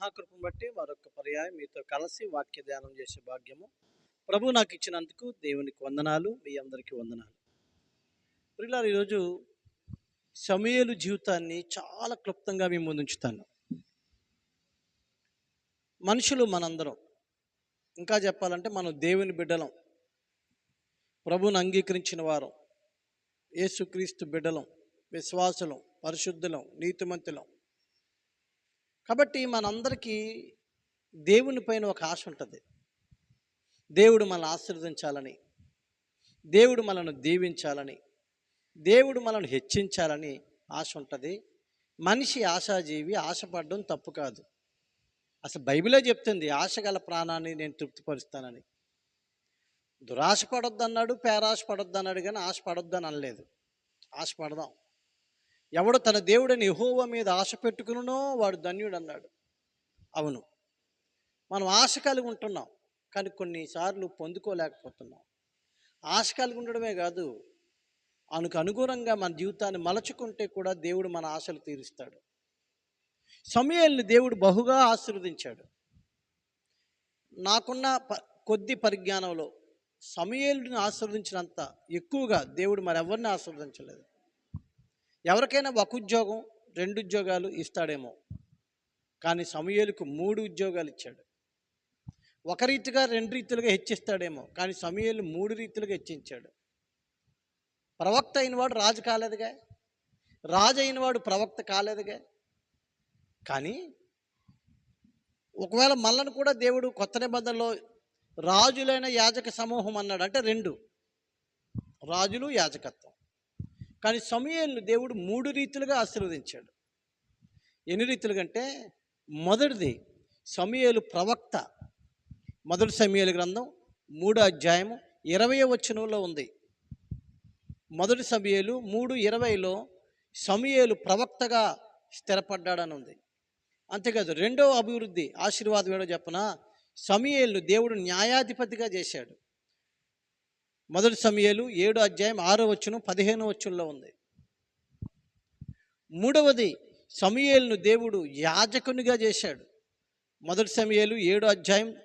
మహాకృపను బట్టి మరొక పర్యాయం మీతో కలిసి వాక్య ధ్యానం చేసే భాగ్యము. ప్రభు నాకు ఇచ్చినందుకు దేవునికి వందనాలు మీ అందరికీ వందనాలు. ప్రియులారు ఈరోజు సమయలు జీవితాన్ని చాలా క్లుప్తంగా మేము ముందుంచుతాను మనుషులు మనందరం ఇంకా చెప్పాలంటే మనం దేవుని బిడ్డలం ప్రభుని అంగీకరించిన వారం యేసుక్రీస్తు బిడ్డలం విశ్వాసులం పరిశుద్ధులం నీతిమంతులం కాబట్టి మనందరికీ దేవుని పైన ఒక ఆశ ఉంటుంది. దేవుడు మనల్ని ఆశీర్వదించాలని దేవుడు మనల్ని దీవించాలని దేవుడు మనల్ని హెచ్చించాలని ఆశ ఉంటుంది. మనిషి ఆశాజీవి ఆశపడడం తప్పు కాదు. అసలు బైబిలే చెప్తుంది ఆశ గల ప్రాణాన్ని నేను తృప్తిపరుస్తానని. దురాశ పడొద్దు అన్నాడు పేరాశ పడొద్దు అన్నాడు కానీ ఆశ పడొద్దు అని అనలేదు. ఆశ పడదాం. ఎవడు తన దేవుడిని ఎహోవ మీద ఆశ పెట్టుకునో వాడు ధన్యుడు అన్నాడు అవును. మనం ఆశ కలిగి ఉంటున్నాం కానీ కొన్నిసార్లు పొందుకోలేకపోతున్నాం. ఆశ కలిగి ఉండడమే కాదు ఆయనకు అనుగుణంగా మన జీవితాన్ని మలచుకుంటే కూడా దేవుడు మన ఆశలు తీరుస్తాడు. సమయాల్ని దేవుడు బహుగా ఆశీర్వదించాడు. నాకున్న ప కొద్ది పరిజ్ఞానంలో సమయాలను ఆశీర్వదించినంత ఎక్కువగా దేవుడు మరెవరిని ఆశీర్వదించలేదు. ఎవరికైనా ఒక ఉద్యోగం రెండు ఉద్యోగాలు ఇస్తాడేమో. కానీ సమయాలకు మూడు ఉద్యోగాలు ఇచ్చాడు. ఒక రీతిగా రెండు రీతులుగా హెచ్చిస్తాడేమో కానీ సమయాలు మూడు రీతులుగా హెచ్చించాడు. ప్రవక్త అయినవాడు రాజు కాలేదుగా? రాజు అయినవాడు ప్రవక్త కాలేదుగా? కానీ ఒకవేళ మళ్ళను కూడా దేవుడు కొత్త నిబంధనలో రాజులైన యాజక సమూహం అన్నాడు అంటే రెండు. రాజులు యాజకత్వం. కానీ సమయంలో దేవుడు మూడు రీతులుగా ఆశీర్వదించాడు. ఎన్ని రీతులుగా అంటే మొదటిది సమయలు ప్రవక్త. మొదటి సమయలు గ్రంథం మూడో అధ్యాయము ఇరవై వచనంలో ఉంది. మొదటి సమయలు మూడు ఇరవైలో సమయలు ప్రవక్తగా స్థిరపడ్డాడని ఉంది అంతేకాదు రెండో అభివృద్ధి ఆశీర్వాదం ఏడో చెప్పన? సమయలు దేవుడు న్యాయాధిపతిగా చేశాడు. మొదటి సమయాలు ఏడో అధ్యాయం ఆరో వచ్చును పదిహేనో వచ్చుల్లో ఉంది. మూడవది సమయలను దేవుడు యాజకునిగా చేశాడు. మొదటి సమయాలు ఏడో అధ్యాయం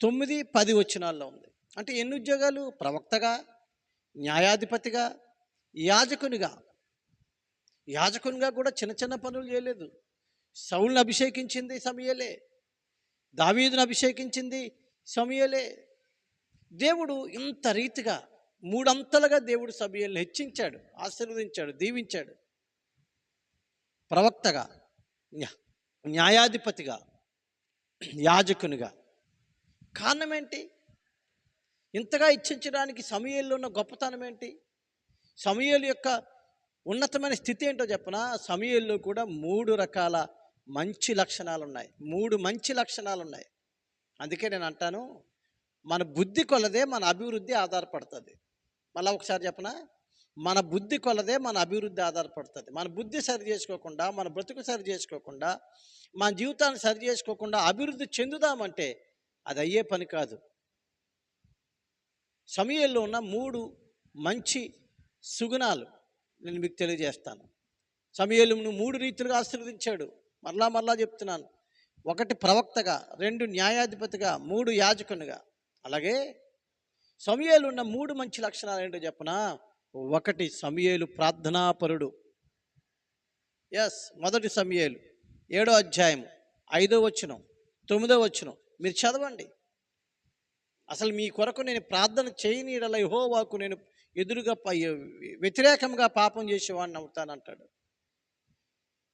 తొమ్మిది పది వచనాల్లో ఉంది. అంటే ఎన్ని ఉద్యోగాలు? ప్రవక్తగా న్యాయాధిపతిగా యాజకునిగా. యాజకునిగా కూడా చిన్న చిన్న పనులు చేయలేదు. సౌల్ని అభిషేకించింది సమయలే. దావీదును అభిషేకించింది సమయలే. దేవుడు ఇంత రీతిగా మూడంతలుగా దేవుడు సభ్యులను హెచ్చించాడు ఆశీర్వదించాడు దీవించాడు. ప్రవక్తగా న్యాయాధిపతిగా యాజకునిగా. కారణం ఏంటి? ఇంతగా ఇచ్చించడానికి సమయంలో ఉన్న గొప్పతనం ఏంటి? సమయాల యొక్క ఉన్నతమైన స్థితి ఏంటో చెప్పనా? సమయంలో కూడా మూడు రకాల మంచి లక్షణాలు ఉన్నాయి మూడు మంచి లక్షణాలు ఉన్నాయి అందుకే నేను అంటాను మన బుద్ధి కొలదే మన అభివృద్ధి ఆధారపడుతుంది. మళ్ళీ ఒకసారి చెప్పనా? మన బుద్ధి కొలదే మన అభివృద్ధి ఆధారపడుతుంది. మన బుద్ధి సరి చేసుకోకుండా మన బ్రతుకు సరి చేసుకోకుండా మన జీవితాన్ని సరి చేసుకోకుండా అభివృద్ధి చెందుదామంటే అది అయ్యే పని కాదు. సమయంలో ఉన్న మూడు మంచి సుగుణాలు నేను మీకు తెలియజేస్తాను. సమయలును మూడు రీతులుగా ఆశీర్వదించాడు. మరలా మరలా చెప్తున్నాను. ఒకటి ప్రవక్తగా రెండు న్యాయాధిపతిగా మూడు యాజకునిగా. అలాగే సమయాలు ఉన్న మూడు మంచి లక్షణాలు ఏంటో చెప్పనా? ఒకటి సమయలు ప్రార్థనాపరుడు. ఎస్ మొదటి సమయలు. ఏడో అధ్యాయం ఐదో వచనం తొమ్మిదో వచనం. మీరు చదవండి. అసలు మీ కొరకు నేను ప్రార్థన చేయని యెహోవాకు నేను ఎదురుగా వ్యతిరేకంగా పాపం చేసేవాడిని అవుతానంటాడు.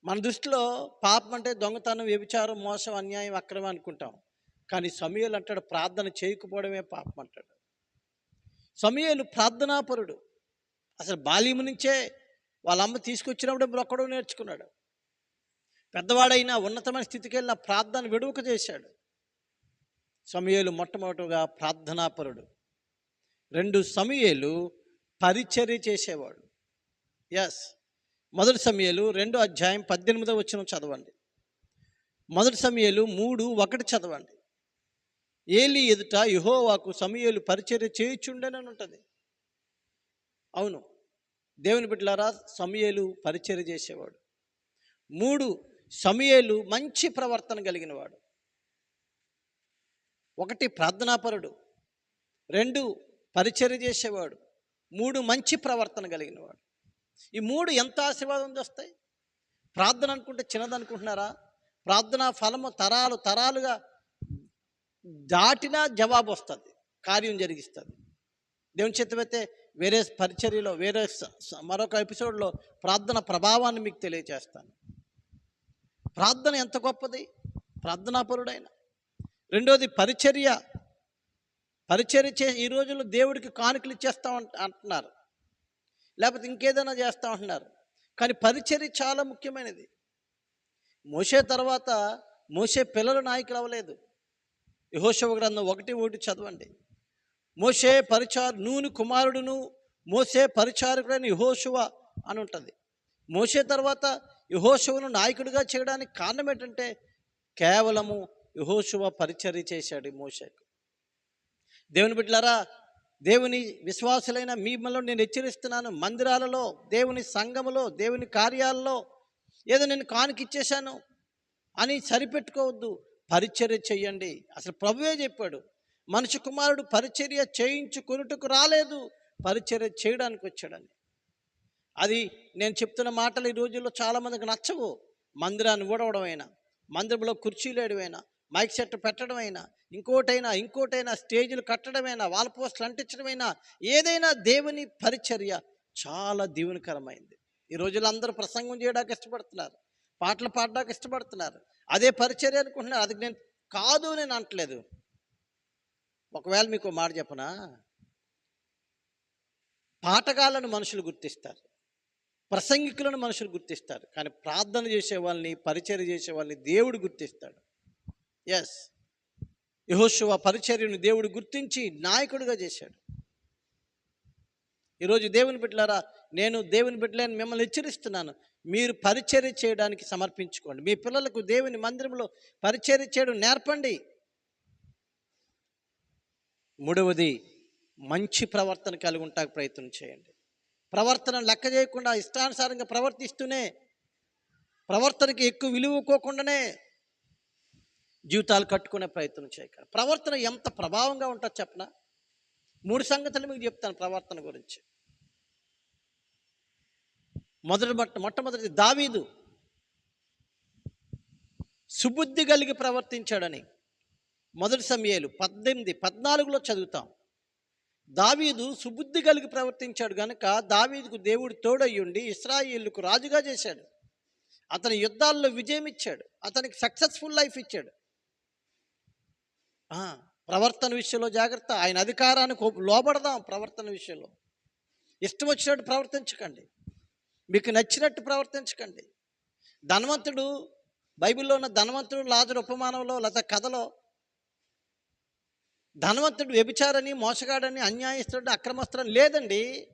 మన దృష్టిలో పాపం అంటే దొంగతనం వ్యభిచారం మోసం అన్యాయం అక్రమం అనుకుంటాం. కానీ సమయాలు అంటాడు ప్రార్థన చేయకపోవడమే పాపం అంటాడు. సమయలు ప్రార్థనాపరుడు. అసలు బాల్యము నుంచే వాళ్ళ అమ్మ తీసుకొచ్చినప్పుడు బ్రొక్కడం నేర్చుకున్నాడు. పెద్దవాడైనా ఉన్నతమైన స్థితికి వెళ్ళిన ప్రార్థన విడువక చేశాడు. సమయాలు మొట్టమొదటిగా ప్రార్థనాపరుడు. రెండు సమయాలు పరిచర్య చేసేవాడు. ఎస్ మొదటి సమయాలు రెండో అధ్యాయం పద్దెనిమిదో వచ్చిన చదవండి. మొదటి సమయలు మూడు ఒకటి చదవండి. ఏలి ఎదుట యహోవాకు సమయాలు పరిచర్య చేయుచుండనని ఉంటుంది. అవును. దేవుని బిడ్డలారా సమయలు పరిచర్య చేసేవాడు. మూడు సమయలు మంచి ప్రవర్తన కలిగినవాడు. ఒకటి ప్రార్థనాపరుడు. రెండు పరిచర్య చేసేవాడు. మూడు మంచి ప్రవర్తన కలిగినవాడు. ఈ మూడు ఎంత ఆశీర్వాదం చేస్తాయి ప్రార్థన అనుకుంటే చిన్నదనుకుంటున్నారా? ప్రార్థన ఫలము తరాలు తరాలుగా దాటినా జవాబు వస్తుంది కార్యం జరిగిస్తుంది. దేవుని చిత్తమైతే వేరే పరిచర్యలో వేరే స- స- మరొక ఎపిసోడ్లో ప్రార్థన ప్రభావాన్ని మీకు తెలియచేస్తాను ప్రార్థన ఎంత గొప్పది? ప్రార్థనాపరుడైన. రెండోది పరిచర్య. పరిచర్య చే ఈ రోజుల్లో దేవుడికి కానుకలు ఇచ్చేస్తాం అంటున్నారు. లేకపోతే ఇంకేదైనా చేస్తూ ఉంటున్నారు. కానీ పరిచర్య చాలా ముఖ్యమైనది. మోసే తర్వాత మోసే పిల్లలు నాయకులు అవ్వలేదు. యహోశవ గ్రంథం ఒకటి ఒకటి చదవండి. మోసే పరిచారు నూని కుమారుడును మోసే పరిచారకుడైన యహోశువ అని ఉంటుంది. మోసే తర్వాత యహోశువను నాయకుడిగా చేయడానికి కారణం ఏంటంటే కేవలము యహోశువ పరిచర్య చేశాడు మోసేకు దేవుని బిడ్డలారా దేవుని విశ్వాసులైన మిమ్మల్ని నేను హెచ్చరిస్తున్నాను. మందిరాలలో దేవుని సంఘములో దేవుని కార్యాలలో ఏదో నేను కానుకిచ్చేశాను అని సరిపెట్టుకోవద్దు. పరిచర్య చేయండి అసలు ప్రభువే చెప్పాడు మనిషి కుమారుడు పరిచర్య చేయించుకొనుటకు రాలేదు పరిచర్య చేయడానికి వచ్చాడని అది నేను చెప్తున్న మాటలు ఈ రోజుల్లో చాలామందికి నచ్చవు. మందిరాన్ని ఊడవడమైనా మందిరంలో కుర్చీలు వేయడమైనా మైక్ సెట్ పెట్టడమైనా ఇంకోటైనా ఇంకోటైనా స్టేజీలు కట్టడమైనా వాల్ పోస్టులు అంటించడమైనా ఏదైనా దేవుని పరిచర్య చాలా దీవెనకరమైంది. ఈ రోజుల్లో అందరూ ప్రసంగం చేయడానికి ఇష్టపడుతున్నారు పాటలు పాడడానికి ఇష్టపడుతున్నారు అదే పరిచర్య అనుకుంటున్నారు అది నేను కాదు నేను అంటలేదు ఒకవేళ మీకు మాట చెప్పనా? పాటగాళ్ళను మనుషులు గుర్తిస్తారు. ప్రసంగికులను మనుషులు గుర్తిస్తారు. కానీ ప్రార్థన చేసే వాళ్ళని పరిచర్య చేసే వాళ్ళని దేవుడు గుర్తిస్తాడు. ఎస్ యహోశివ పరిచర్యను దేవుడు గుర్తించి నాయకుడిగా చేశాడు. ఈరోజు దేవుని బిడ్డలారా నేను దేవుని బిడ్డలేని మిమ్మల్ని హెచ్చరిస్తున్నాను. మీరు పరిచర్య చేయడానికి సమర్పించుకోండి. మీ పిల్లలకు దేవుని మందిరంలో పరిచర్య చేయడం నేర్పండి. మూడవది మంచి ప్రవర్తన కలిగి ఉంటాకు ప్రయత్నం చేయండి. ప్రవర్తన లెక్క చేయకుండా ఇష్టానుసారంగా ప్రవర్తిస్తూనే ప్రవర్తనకి ఎక్కువ విలువకోకుండానే జీవితాలు కట్టుకునే ప్రయత్నం చేయక ప్రవర్తన ఎంత ప్రభావంగా ఉంటుందో చెప్పనా? మూడు సంగతులు మీకు చెప్తాను ప్రవర్తన గురించి. మొదటి మొట్ట మొట్టమొదటి దావీదు. సుబుద్ధి కలిగి ప్రవర్తించాడని మొదటి సమయాలు పద్దెనిమిది పద్నాలుగులో చదువుతాం. దావీదు సుబుద్ధి కలిగి ప్రవర్తించాడు కనుక దావీదుకు దేవుడు తోడయ్యుండి ఇస్రాయిల్కు రాజుగా చేశాడు. అతని యుద్ధాల్లో విజయం ఇచ్చాడు. అతనికి సక్సెస్ఫుల్ లైఫ్ ఇచ్చాడు. ప్రవర్తన విషయంలో జాగ్రత్త. ఆయన అధికారానికి లోబడదాం ప్రవర్తన విషయంలో. ఇష్టం వచ్చినట్టు ప్రవర్తించకండి. మీకు నచ్చినట్టు ప్రవర్తించకండి. ధనవంతుడు బైబిల్లో ఉన్న ధనవంతుడు లాజరు ఉపమానంలో లేదా కథలో ధనవంతుడు వ్యభిచారని మోసగాడని అన్యాయస్తుడు అక్రమస్తుడని లేదండి.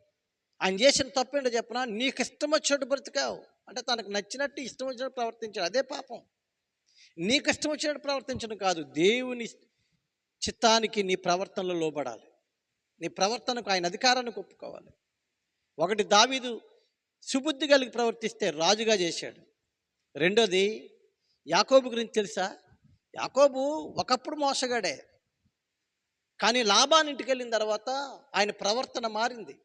ఆయన చేసిన తప్పేంటో చెప్పిన? నీకు ఇష్టం వచ్చినట్టు బ్రతికావు. అంటే తనకు నచ్చినట్టు ఇష్టం వచ్చినట్టు ప్రవర్తించాడు. అదే పాపం. నీకు ఇష్టం వచ్చినట్టు ప్రవర్తించడం కాదు. దేవుని చిత్తానికి నీ ప్రవర్తనలో లోబడాలి. నీ ప్రవర్తనకు ఆయన అధికారాన్ని ఒప్పుకోవాలి. ఒకటి దావీదు సుబుద్ధి కలిగి ప్రవర్తిస్తే రాజుగా చేశాడు. రెండోది యాకోబు గురించి తెలుసా? యాకోబు ఒకప్పుడు మోసగాడే. కానీ లాభాన్ని ఇంటికి వెళ్ళిన తర్వాత ఆయన ప్రవర్తన మారింది.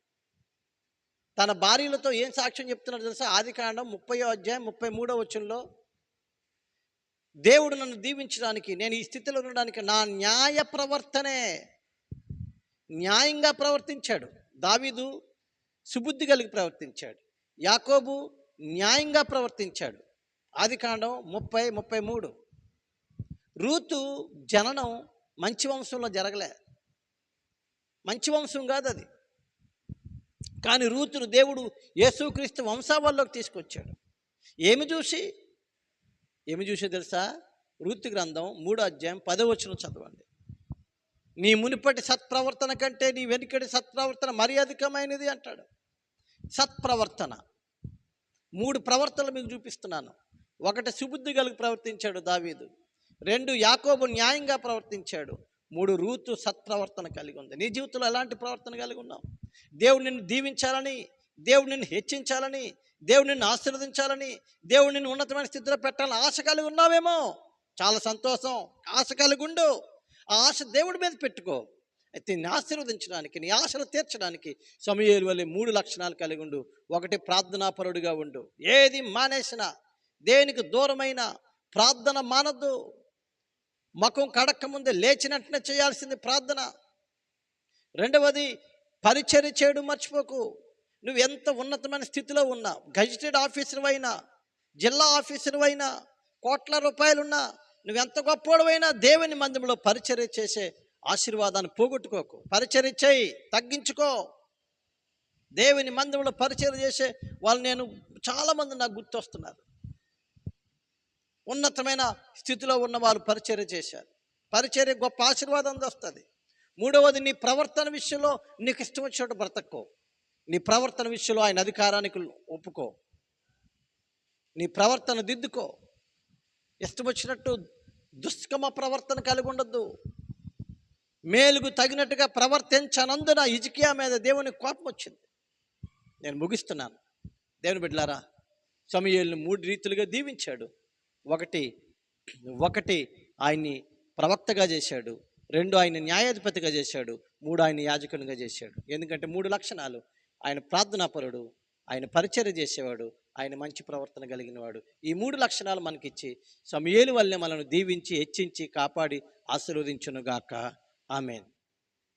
తన భార్యలతో ఏం సాక్ష్యం చెప్తున్నాడు తెలుసా? ఆది కాండం ముప్పై అధ్యాయం ముప్పై మూడో వచనంలో దేవుడు నన్ను దీవించడానికి నేను ఈ స్థితిలో ఉండడానికి నా న్యాయ ప్రవర్తనే న్యాయంగా ప్రవర్తించాడు. దావీదు సుబుద్ధి కలిగి ప్రవర్తించాడు. యాకోబు న్యాయంగా ప్రవర్తించాడు. ఆది కాండం ముప్పై ముప్పై మూడు. రూతు జననం మంచి వంశంలో జరగలే. మంచి వంశం కాదు అది. కానీ రూతును దేవుడు యేసుక్రీస్తు వంశావల్లోకి తీసుకొచ్చాడు. ఏమి చూసి? ఏమి చూసి తెలుసా? రూతు గ్రంథం మూడో అధ్యాయం పదవచనం చదవండి. నీ మునిపటి సత్ప్రవర్తన కంటే నీ వెనుకటి సత్ప్రవర్తన మరీ అధికమైనది అంటాడు. సత్ప్రవర్తన. మూడు ప్రవర్తనలు మీకు చూపిస్తున్నాను. ఒకటి సుబుద్ధి కలిగి ప్రవర్తించాడు దావీదు. రెండు యాకోబు న్యాయంగా ప్రవర్తించాడు. మూడు రూతు సత్ప్రవర్తన కలిగి ఉంది. నీ జీవితంలో ఎలాంటి ప్రవర్తన కలిగి ఉన్నావు? దేవుడు నిన్ను దీవించాలని దేవుడు నిన్ను హెచ్చించాలని దేవుడు నిన్ను ఆశీర్వదించాలని దేవుడు నిన్ను ఉన్నతమైన స్థితిలో పెట్టాలని ఆశ కలిగి ఉన్నావేమో? చాలా సంతోషం. ఆశ కలిగి ఉండు. ఆ ఆశ దేవుడి మీద పెట్టుకో. అయితే నీ ఆశీర్వదించడానికి నీ ఆశలు తీర్చడానికి సమయాలు వల్ల మూడు లక్షణాలు కలిగి ఉండు. ఒకటి ప్రార్థనాపరుడుగా ఉండు. ఏది మానేసినా దేనికి దూరమైన ప్రార్థన మానద్దు. మకం కడక్క ముందే లేచినట్టునే చేయాల్సింది ప్రార్థన. రెండవది పరిచర్య చేయడం మర్చిపోకు. నువ్వు ఎంత ఉన్నతమైన స్థితిలో ఉన్నా గజిటెడ్ ఆఫీసర్ అయినా జిల్లా ఆఫీసర్ అయినా కోట్ల రూపాయలున్నా నువ్వెంత గొప్పోడవైనా దేవుని మందిరంలో పరిచర్య చేసే ఆశీర్వాదాన్ని పోగొట్టుకోకు. పరిచయం చేయి తగ్గించుకో. దేవుని మందిరంలో పరిచయం చేసే వాళ్ళు నేను చాలామంది నాకు గుర్తొస్తున్నారు. ఉన్నతమైన స్థితిలో ఉన్న వాళ్ళు పరిచర్య చేశారు. పరిచర్య గొప్ప ఆశీర్వాదం వస్తుంది మూడవది నీ ప్రవర్తన విషయంలో నీకు ఇష్టం వచ్చినట్టు బ్రతక్కో నీ ప్రవర్తన విషయంలో ఆయన అధికారానికి ఒప్పుకో. నీ ప్రవర్తన దిద్దుకో. ఇష్టం వచ్చినట్టు దుష్కమ ప్రవర్తన కలిగి ఉండద్దు. మేలుకు తగినట్టుగా ప్రవర్తించనందున ఇజికియా మీద దేవుని కోపం వచ్చింది. నేను ముగిస్తున్నాను. దేవుని బిడ్డలారా సమయాలను మూడు రీతులుగా దీవించాడు. ఒకటి ఒకటి ఆయన్ని ప్రవక్తగా చేశాడు. రెండు ఆయన న్యాయాధిపతిగా చేశాడు. మూడు ఆయన యాజకునిగా చేశాడు. ఎందుకంటే మూడు లక్షణాలు. ఆయన ప్రార్థనాపరుడు ఆయన పరిచర్య చేసేవాడు ఆయన మంచి ప్రవర్తన కలిగినవాడు. ఈ మూడు లక్షణాలు మనకిచ్చి సమయేలు వల్లే మనల్ని దీవించి హెచ్చించి కాపాడి ఆశీర్వదించునుగాక. Amen.